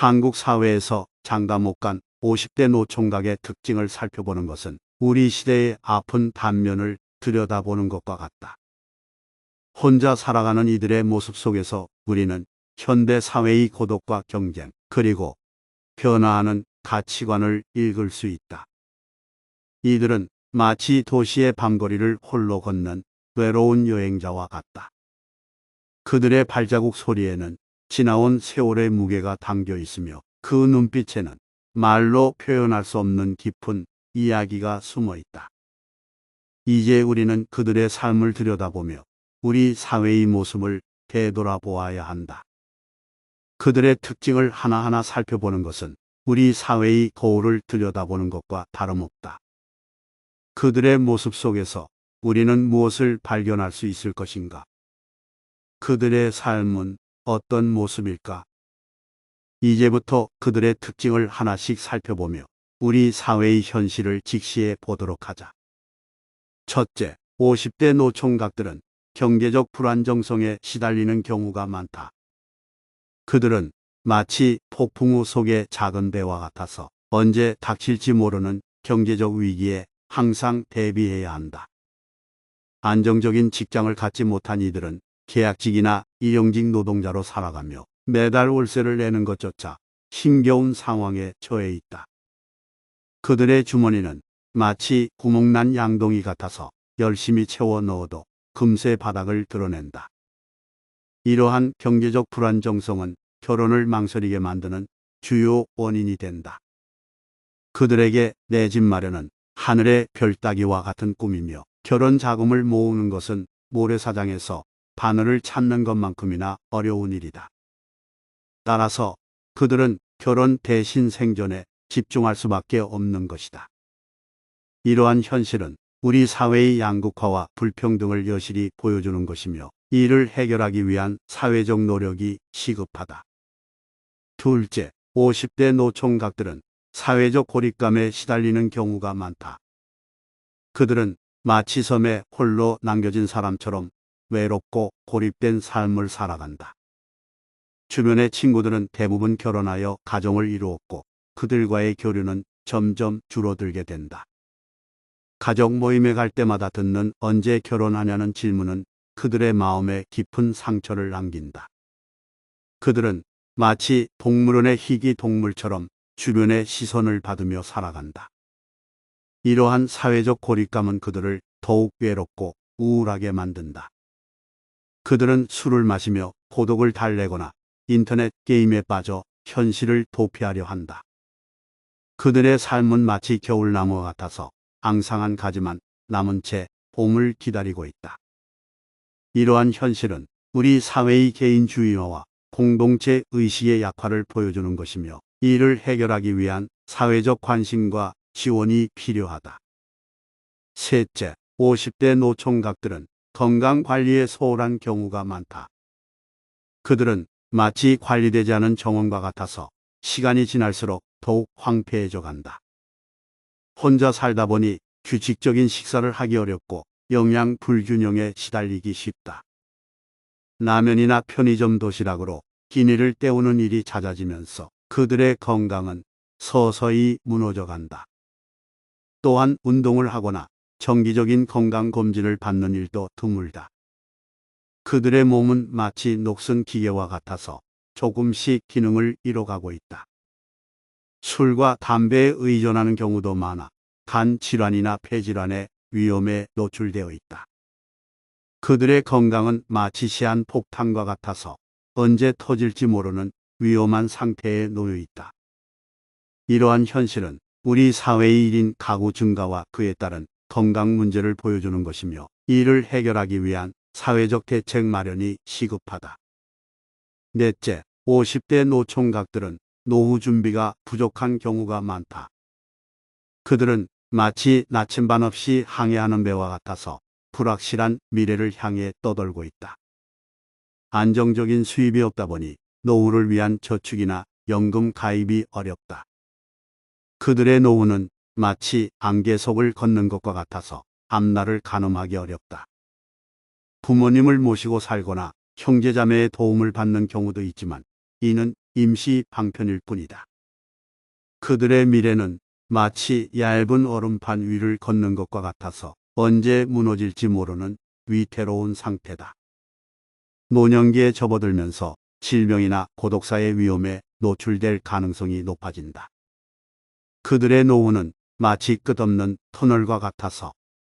한국 사회에서 장가 못 간 50대 노총각의 특징을 살펴보는 것은 우리 시대의 아픈 단면을 들여다보는 것과 같다. 혼자 살아가는 이들의 모습 속에서 우리는 현대 사회의 고독과 경쟁, 그리고 변화하는 가치관을 읽을 수 있다. 이들은 마치 도시의 밤거리를 홀로 걷는 외로운 여행자와 같다. 그들의 발자국 소리에는 지나온 세월의 무게가 담겨 있으며 그 눈빛에는 말로 표현할 수 없는 깊은 이야기가 숨어 있다. 이제 우리는 그들의 삶을 들여다보며 우리 사회의 모습을 되돌아보아야 한다. 그들의 특징을 하나하나 살펴보는 것은 우리 사회의 거울을 들여다보는 것과 다름없다. 그들의 모습 속에서 우리는 무엇을 발견할 수 있을 것인가? 그들의 삶은 어떤 모습일까? 이제부터 그들의 특징을 하나씩 살펴보며 우리 사회의 현실을 직시해 보도록 하자. 첫째, 50대 노총각들은 경제적 불안정성에 시달리는 경우가 많다. 그들은 마치 폭풍 우 속의 작은 배와 같아서 언제 닥칠지 모르는 경제적 위기에 항상 대비해야 한다. 안정적인 직장을 갖지 못한 이들은 계약직이나 일용직 노동자로 살아가며 매달 월세를 내는 것조차 힘겨운 상황에 처해 있다. 그들의 주머니는 마치 구멍난 양동이 같아서 열심히 채워 넣어도 금세 바닥을 드러낸다. 이러한 경제적 불안정성은 결혼을 망설이게 만드는 주요 원인이 된다. 그들에게 내 집 마련은 하늘의 별 따기와 같은 꿈이며 결혼 자금을 모으는 것은 모래사장에서 바늘을 찾는 것만큼이나 어려운 일이다. 따라서 그들은 결혼 대신 생존에 집중할 수밖에 없는 것이다. 이러한 현실은 우리 사회의 양극화와 불평등을 여실히 보여주는 것이며 이를 해결하기 위한 사회적 노력이 시급하다. 둘째, 50대 노총각들은 사회적 고립감에 시달리는 경우가 많다. 그들은 마치 섬에 홀로 남겨진 사람처럼 외롭고 고립된 삶을 살아간다. 주변의 친구들은 대부분 결혼하여 가정을 이루었고 그들과의 교류는 점점 줄어들게 된다. 가족 모임에 갈 때마다 듣는 언제 결혼하냐는 질문은 그들의 마음에 깊은 상처를 남긴다. 그들은 마치 동물원의 희귀 동물처럼 주변의 시선을 받으며 살아간다. 이러한 사회적 고립감은 그들을 더욱 외롭고 우울하게 만든다. 그들은 술을 마시며 고독을 달래거나 인터넷 게임에 빠져 현실을 도피하려 한다. 그들의 삶은 마치 겨울나무와 같아서 앙상한 가지만 남은 채 봄을 기다리고 있다. 이러한 현실은 우리 사회의 개인주의화와 공동체 의식의 약화를 보여주는 것이며 이를 해결하기 위한 사회적 관심과 지원이 필요하다. 셋째, 50대 노총각들은 건강 관리에 소홀한 경우가 많다. 그들은 마치 관리되지 않은 정원과 같아서 시간이 지날수록 더욱 황폐해져 간다. 혼자 살다 보니 규칙적인 식사를 하기 어렵고 영양 불균형에 시달리기 쉽다. 라면이나 편의점 도시락으로 기니를 때우는 일이 잦아지면서 그들의 건강은 서서히 무너져 간다. 또한 운동을 하거나 정기적인 건강 검진을 받는 일도 드물다. 그들의 몸은 마치 녹슨 기계와 같아서 조금씩 기능을 잃어가고 있다. 술과 담배에 의존하는 경우도 많아 간 질환이나 폐질환의 위험에 노출되어 있다. 그들의 건강은 마치 시한 폭탄과 같아서 언제 터질지 모르는 위험한 상태에 놓여 있다. 이러한 현실은 우리 사회의 1인 가구 증가와 그에 따른 건강 문제를 보여주는 것이며 이를 해결하기 위한 사회적 대책 마련이 시급하다. 넷째, 50대 노총각들은 노후 준비가 부족한 경우가 많다. 그들은 마치 나침반 없이 항해하는 배와 같아서 불확실한 미래를 향해 떠돌고 있다. 안정적인 수입이 없다 보니 노후를 위한 저축이나 연금 가입이 어렵다. 그들의 노후는 마치 안개 속을 걷는 것과 같아서 앞날을 가늠하기 어렵다. 부모님을 모시고 살거나 형제자매의 도움을 받는 경우도 있지만 이는 임시 방편일 뿐이다. 그들의 미래는 마치 얇은 얼음판 위를 걷는 것과 같아서 언제 무너질지 모르는 위태로운 상태다. 노년기에 접어들면서 질병이나 고독사의 위험에 노출될 가능성이 높아진다. 그들의 노후는 마치 끝없는 터널과 같아서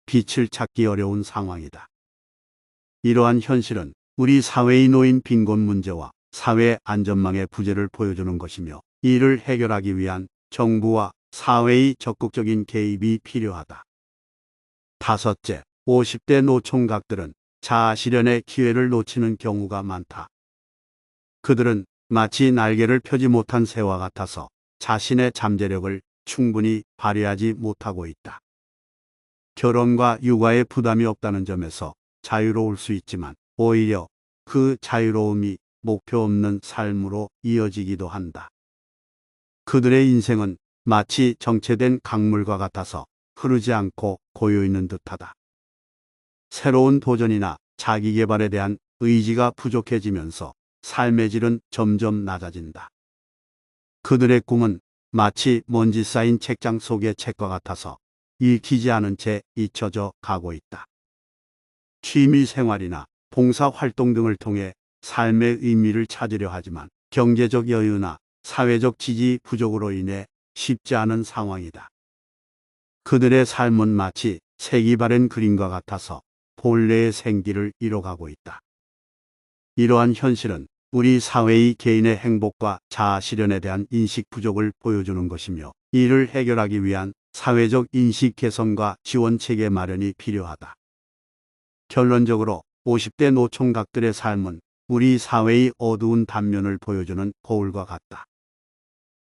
빛을 찾기 어려운 상황이다. 이러한 현실은 우리 사회의 노인 빈곤 문제와 사회 안전망의 부재를 보여주는 것이며 이를 해결하기 위한 정부와 사회의 적극적인 개입이 필요하다. 다섯째, 50대 노총각들은 자아 실현의 기회를 놓치는 경우가 많다. 그들은 마치 날개를 펴지 못한 새와 같아서 자신의 잠재력을 충분히 발휘하지 못하고 있다. 결혼과 육아에 부담이 없다는 점에서 자유로울 수 있지만 오히려 그 자유로움이 목표 없는 삶으로 이어지기도 한다. 그들의 인생은 마치 정체된 강물과 같아서 흐르지 않고 고여 있는 듯하다. 새로운 도전이나 자기 개발에 대한 의지가 부족해지면서 삶의 질은 점점 낮아진다. 그들의 꿈은 마치 먼지 쌓인 책장 속의 책과 같아서 읽히지 않은 채 잊혀져 가고 있다. 취미 생활이나 봉사 활동 등을 통해 삶의 의미를 찾으려 하지만 경제적 여유나 사회적 지지 부족으로 인해 쉽지 않은 상황이다. 그들의 삶은 마치 색이 바른 그림과 같아서 본래의 생기를 잃어가고 있다. 이러한 현실은 우리 사회의 개인의 행복과 자아 실현에 대한 인식 부족을 보여주는 것이며 이를 해결하기 위한 사회적 인식 개선과 지원 체계 마련이 필요하다. 결론적으로 50대 노총각들의 삶은 우리 사회의 어두운 단면을 보여주는 거울과 같다.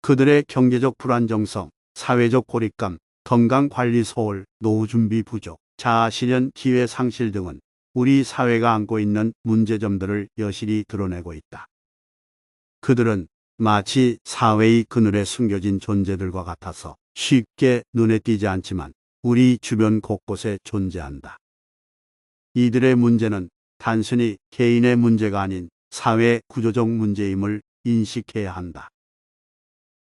그들의 경제적 불안정성, 사회적 고립감, 건강관리 소홀, 노후 준비 부족, 자아 실현 기회 상실 등은 우리 사회가 안고 있는 문제점들을 여실히 드러내고 있다. 그들은 마치 사회의 그늘에 숨겨진 존재들과 같아서 쉽게 눈에 띄지 않지만 우리 주변 곳곳에 존재한다. 이들의 문제는 단순히 개인의 문제가 아닌 사회 구조적 문제임을 인식해야 한다.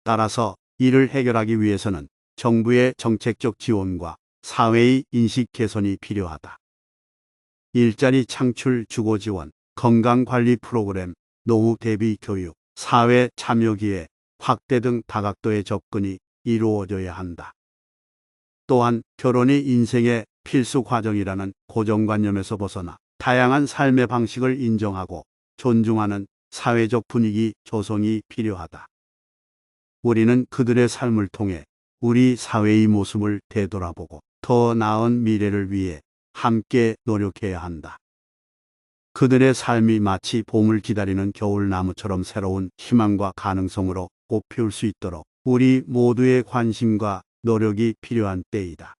따라서 이를 해결하기 위해서는 정부의 정책적 지원과 사회의 인식 개선이 필요하다. 일자리 창출 주거 지원, 건강관리 프로그램, 노후 대비 교육, 사회 참여 기회, 확대 등 다각도의 접근이 이루어져야 한다. 또한 결혼이 인생의 필수 과정이라는 고정관념에서 벗어나 다양한 삶의 방식을 인정하고 존중하는 사회적 분위기 조성이 필요하다. 우리는 그들의 삶을 통해 우리 사회의 모습을 되돌아보고 더 나은 미래를 위해 함께 노력해야 한다. 그들의 삶이 마치 봄을 기다리는 겨울나무처럼 새로운 희망과 가능성으로 꽃피울 수 있도록 우리 모두의 관심과 노력이 필요한 때이다.